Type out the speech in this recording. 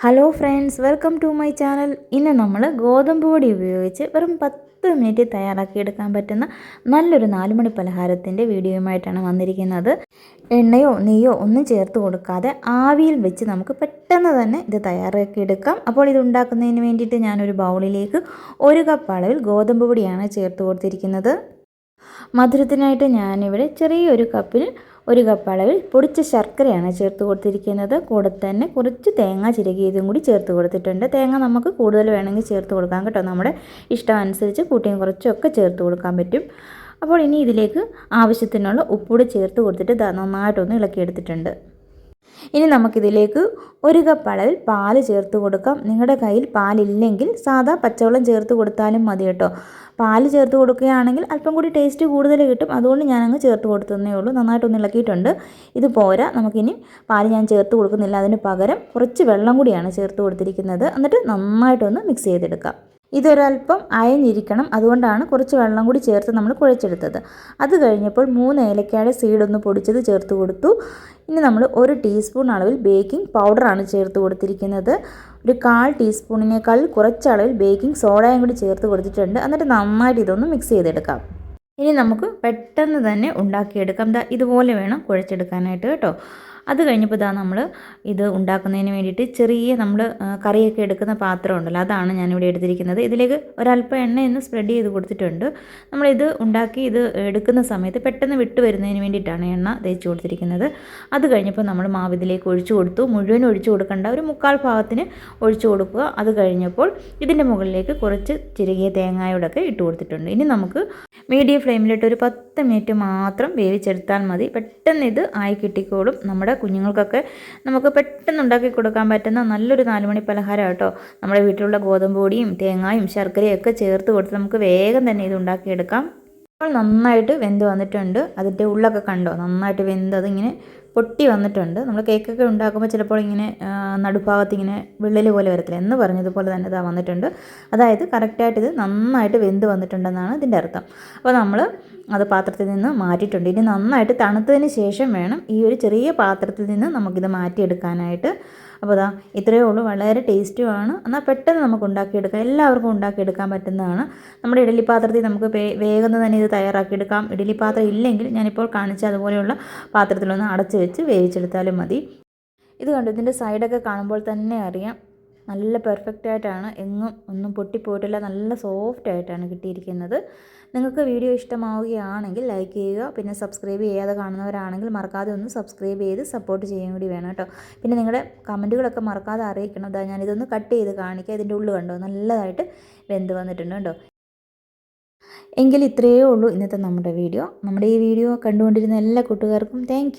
Hello friends welcome to my channel ഇന്ന് നമ്മൾ ഗോതമ്പ് പൊടി ഉപയോഗിച്ച് വെറും പത്ത് മിനിറ്റ് തയ്യാറാക്കിയെടുക്കാൻ പറ്റുന്ന നല്ലൊരു നാലുമണി പലഹാരത്തിന്റെ വീഡിയോയുമായിട്ടാണ് വന്നിരിക്കുന്നത്. എണ്ണയോ നെയ്യോ ഒന്നും ചേർത്ത് കൊടുക്കാതെ ആവിയിൽ വെച്ച് നമുക്ക് പെട്ടെന്ന് തന്നെ ഇത് തയ്യാറാക്കിയെടുക്കാം അപ്പോൾ ഇത് ഉണ്ടാക്കുന്നതിന് വേണ്ടിയിട്ട് ഞാനൊരു ബൗളിലേക്ക് ഒരു കപ്പ് അളവിൽ ഗോതമ്പ് പൊടിയാണ് ചേർത്ത് കൊടുത്തിരിക്കുന്നത്. മധുരത്തിനായിട്ട് ഞാനിവിടെ ചെറിയൊരു കപ്പിൽ ഒരു കപ്പ് അളവിൽ പൊടിച്ച ശർക്കരയാണ് ചേർത്ത് കൊടുത്തിരിക്കുന്നത്. കൂടെ തന്നെ കുറച്ച് തേങ്ങ ചിരകിയതും കൂടി ചേർത്ത് കൊടുത്തിട്ടുണ്ട്. തേങ്ങ നമുക്ക് കൂടുതൽ വേണമെങ്കിൽ ചേർത്ത് കൊടുക്കാം കേട്ടോ. നമ്മുടെ ഇഷ്ടം അനുസരിച്ച് കൂട്ടിയും കുറച്ചൊക്കെ ചേർത്ത് കൊടുക്കാൻ പറ്റും. അപ്പോൾ ഇനി ഇതിലേക്ക് ആവശ്യത്തിനുള്ള ഉപ്പൂടി ചേർത്ത് കൊടുത്തിട്ട് നന്നായിട്ടൊന്ന് ഇളക്കിയെടുത്തിട്ടുണ്ട്. ഇനി നമുക്കിതിലേക്ക് ഒരു കപ്പ് അളവിൽ പാൽ ചേർത്ത് കൊടുക്കാം. നിങ്ങളുടെ കയ്യിൽ പാലില്ലെങ്കിൽ സാധാ പച്ചവെള്ളം ചേർത്ത് കൊടുത്താലും മതി കേട്ടോ. പാൽ ചേർത്ത് കൊടുക്കുകയാണെങ്കിൽ അല്പം കൂടി ടേസ്റ്റ് കൂടുതൽ കിട്ടും. അതുകൊണ്ട് ഞാനങ്ങ് ചേർത്ത് കൊടുത്തതേ ഉള്ളൂ. നന്നായിട്ടൊന്ന് ഇളക്കിയിട്ടുണ്ട്. ഇത് പോരാ. നമുക്കിനി പാൽ ഞാൻ ചേർത്ത് കൊടുക്കുന്നില്ല. അതിന് പകരം കുറച്ച് വെള്ളം കൂടിയാണ് ചേർത്ത് കൊടുത്തിരിക്കുന്നത്. എന്നിട്ട് നന്നായിട്ടൊന്ന് മിക്സ് ചെയ്തെടുക്കാം. ഇതൊരല്പം അയഞ്ഞിരിക്കണം. അതുകൊണ്ടാണ് കുറച്ച് വെള്ളം കൂടി ചേർത്ത് നമ്മൾ കുഴച്ചെടുത്തത്. അത് കഴിഞ്ഞപ്പോൾ മൂന്ന് ഏലക്കായുടെ സീഡൊന്ന് പൊടിച്ചത് ചേർത്ത് കൊടുത്തു. ഇനി നമ്മൾ ഒരു ടീസ്പൂൺ അളവിൽ ബേക്കിംഗ് പൗഡറാണ് ചേർത്ത് കൊടുത്തിരിക്കുന്നത്. ഒരു കാൽ ടീസ്പൂണിനേക്കാൾ കുറച്ചളവിൽ ബേക്കിംഗ് സോഡയും കൂടി ചേർത്ത് കൊടുത്തിട്ടുണ്ട്. എന്നിട്ട് നന്നായിട്ട് ഇതൊന്ന് മിക്സ് ചെയ്തെടുക്കാം. ഇനി നമുക്ക് പെട്ടെന്ന് തന്നെ ഉണ്ടാക്കിയെടുക്കാം. ഇതുപോലെ വേണം കുഴച്ചെടുക്കാനായിട്ട് കേട്ടോ. അത് കഴിഞ്ഞപ്പോൾ ഇതാ നമ്മൾ ഇത് ഉണ്ടാക്കുന്നതിന് വേണ്ടിയിട്ട് ചെറിയ നമ്മൾ കറിയൊക്കെ എടുക്കുന്ന പാത്രം ഉണ്ടല്ലോ അതാണ് ഞാനിവിടെ എടുത്തിരിക്കുന്നത്. ഇതിലേക്ക് ഒരല്പം എണ്ണ ഒന്ന് സ്പ്രെഡ് ചെയ്ത് കൊടുത്തിട്ടുണ്ട്. നമ്മളിത് ഉണ്ടാക്കി ഇത് എടുക്കുന്ന സമയത്ത് പെട്ടെന്ന് വിട്ട് വരുന്നതിന് വേണ്ടിയിട്ടാണ് എണ്ണ തേച്ച് കൊടുത്തിരിക്കുന്നത്. അത് കഴിഞ്ഞപ്പോൾ നമ്മൾ മാവ് ഇതിലേക്ക് ഒഴിച്ചു കൊടുത്തു. മുഴുവൻ ഒഴിച്ചു കൊടുക്കേണ്ട ഒരു മുക്കാൽ ഭാഗത്തിന് ഒഴിച്ചു കൊടുക്കുക. അത് കഴിഞ്ഞപ്പോൾ ഇതിന്റെ മുകളിലേക്ക് കുറച്ച് ചിരകിയ തേങ്ങായോടൊക്കെ ഇട്ട് കൊടുത്തിട്ടുണ്ട്. ഇനി നമുക്ക് മീഡിയം ഫ്ലെയിമിലിട്ട് ഒരു പത്ത് മിനിറ്റ് മാത്രം വേവിച്ചെടുത്താൽ മതി. പെട്ടെന്ന് ഇത് ആയി കിട്ടിക്കോളും. നമ്മുടെ കുഞ്ഞുങ്ങൾക്കൊക്കെ നമുക്ക് പെട്ടെന്ന് ഉണ്ടാക്കി കൊടുക്കാൻ പറ്റുന്ന നല്ലൊരു നാലുമണി പലഹാരം കേട്ടോ നമ്മുടെ വീട്ടിലുള്ള ഗോതമ്പ് പൊടിയും തേങ്ങായും ശർക്കരയും ഒക്കെ ചേർത്ത് കൊടുത്ത് നമുക്ക് വേഗം തന്നെ ഇത് ഉണ്ടാക്കിയെടുക്കാം. അപ്പോൾ നന്നായിട്ട് വെന്ത് വന്നിട്ടുണ്ട്. അതിന്റെ ഉള്ളൊക്കെ കണ്ടോ? നന്നായിട്ട് വെന്ത് അതിങ്ങനെ പൊട്ടി വന്നിട്ടുണ്ട്. നമ്മൾ കേക്കൊക്കെ ഉണ്ടാക്കുമ്പോൾ ചിലപ്പോൾ ഇങ്ങനെ നടുഭാഗത്ത് ഇങ്ങനെ വിള്ളൽ പോലെ വരത്തില്ല എന്ന് പറഞ്ഞതുപോലെ തന്നെ ഇതാ വന്നിട്ടുണ്ട്. അതായത് കറക്റ്റായിട്ട് ഇത് നന്നായിട്ട് വെന്ത് വന്നിട്ടുണ്ടെന്നാണ് ഇതിന്റെ അർത്ഥം. അപ്പോൾ നമ്മൾ അത് പാത്രത്തിൽ നിന്ന് മാറ്റിയിട്ടുണ്ട്. ഇനി നന്നായിട്ട് തണുത്തതിന് ശേഷം വേണം ഈ ഒരു ചെറിയ പാത്രത്തിൽ നിന്ന് നമുക്കിത് മാറ്റിയെടുക്കാനായിട്ട്. അപ്പോൾ അതാ ഇത്രയേ ഉള്ളൂ. വളരെ ടേസ്റ്റുമാണ് എന്നാൽ പെട്ടെന്ന് നമുക്ക് ഉണ്ടാക്കിയെടുക്കാം. എല്ലാവർക്കും ഉണ്ടാക്കിയെടുക്കാൻ പറ്റുന്നതാണ്. നമ്മുടെ ഇഡലി പാത്രത്തിൽ നമുക്ക് വേഗം തന്നെ ഇത് തയ്യാറാക്കിയെടുക്കാം. ഇഡലി പാത്രം ഇല്ലെങ്കിൽ ഞാനിപ്പോൾ കാണിച്ച അതുപോലെയുള്ള പാത്രത്തിലൊന്ന് അടച്ച് വെച്ച് വേവിച്ചെടുത്താലും മതി. ഇത് കണ്ടു? ഇതിന്റെ സൈഡൊക്കെ കാണുമ്പോൾ തന്നെ അറിയാം. നല്ല പെർഫെക്റ്റ് ആയിട്ടാണ്. എങ്ങും ഒന്നും പൊട്ടിപ്പോയിട്ടില്ല. നല്ല സോഫ്റ്റ് ആയിട്ടാണ് കിട്ടിയിരിക്കുന്നത്. നിങ്ങൾക്ക് വീഡിയോ ഇഷ്ടമാവുകയാണെങ്കിൽ ലൈക്ക് ചെയ്യുക. പിന്നെ സബ്സ്ക്രൈബ് ചെയ്യാതെ കാണുന്നവരാണെങ്കിൽ മറക്കാതെ ഒന്ന് സബ്സ്ക്രൈബ് ചെയ്ത് സപ്പോർട്ട് ചെയ്യാൻ കൂടി വേണം കേട്ടോ. പിന്നെ നിങ്ങളുടെ കമന്റുകളൊക്കെ മറക്കാതെ അറിയിക്കണം. അതാ ഞാനിതൊന്ന് കട്ട് ചെയ്ത് കാണിക്കുക ഇതിന്റെ ഉള്ളിൽ കണ്ടോ? നല്ലതായിട്ട് വെന്ത് വന്നിട്ടുണ്ട് കേട്ടോ. എങ്കിൽ ഇത്രയേ ഉള്ളൂ ഇന്നത്തെ നമ്മുടെ വീഡിയോ. നമ്മുടെ ഈ വീഡിയോ കണ്ടുകൊണ്ടിരുന്ന എല്ലാ കൂട്ടുകാർക്കും താങ്ക്